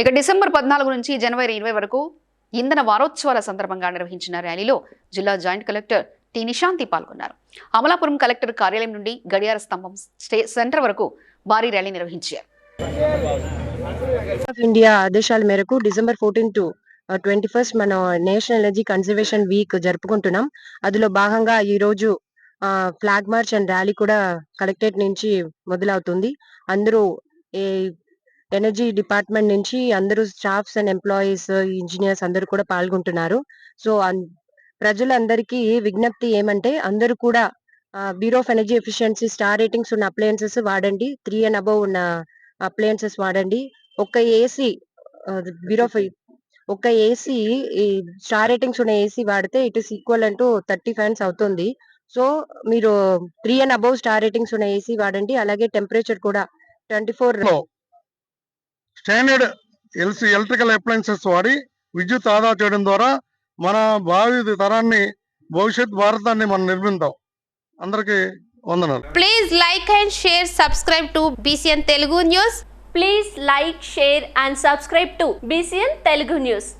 ఇక డిసెంబర్ పద్నాలుగు నుంచి జనవరి ఇరవై వరకు ఇంధన వారోత్సవాల సందర్భంగా నిర్వహించిన ర్యాలీలో జిల్లా జాయింట్ కలెక్టర్ టి నిశాంతి పాల్గొన్నారు. అమలాపురం కలెక్టర్ కార్యాలయం నుండి గడియార స్తంభం స్టే సెంటర్ వరకు భారీ ర్యాలీ నిర్వహించారు. ఇండియా ఆదేశాల మేరకు December fourteen to twenty first మనం నేషనల్ ఎనర్జీ కన్జర్వేషన్ వీక్ జరుపుకుంటున్నాం. అందులో భాగంగా ఈ రోజు ఫ్లాగ్ మార్చ్ అండ్ ర్యాలీ కూడా కలెక్టరేట్ నుంచి మొదలవుతుంది. అందరూ ఈ ఎనర్జీ డిపార్ట్మెంట్ నుంచి అందరూ స్టాఫ్స్ అండ్ ఎంప్లాయీస్ ఇంజనీర్స్ అందరూ కూడా పాల్గొంటున్నారు. సో ప్రజలందరికీ విజ్ఞప్తి ఏమంటే అందరూ కూడా bureau of energy efficiency star ratings ఉన్న అప్లయన్సెస్ వాడండి. త్రీ అండ్ అబవ్ ఉన్న అప్లయన్సెస్ వాడండి. ఒక ఏసీ బ్యూరో ఆఫ్ ఒక ఏసీ స్టార్ రేటింగ్స్ ఉన్న ఏసీ వాడితే ఇట్ ఇస్ ఈక్వల్ అంటూ థర్టీ ఫ్యాన్స్ అవుతుంది. సో మీరు three and above star ratings ఉన్న ఏసీ వాడండి. అలాగే టెంపరేచర్ కూడా twenty four standard else electrical appliances వాడి విద్యుత్ ఆదా చేయడం ద్వారా మన భావి తరాన్ని భవిష్యత్ భారతాన్ని మనం నిర్మిద్దాం. అందరికీ వందనాలు. Please like and share subscribe to BCN Telugu news please like share and subscribe to BCN Telugu news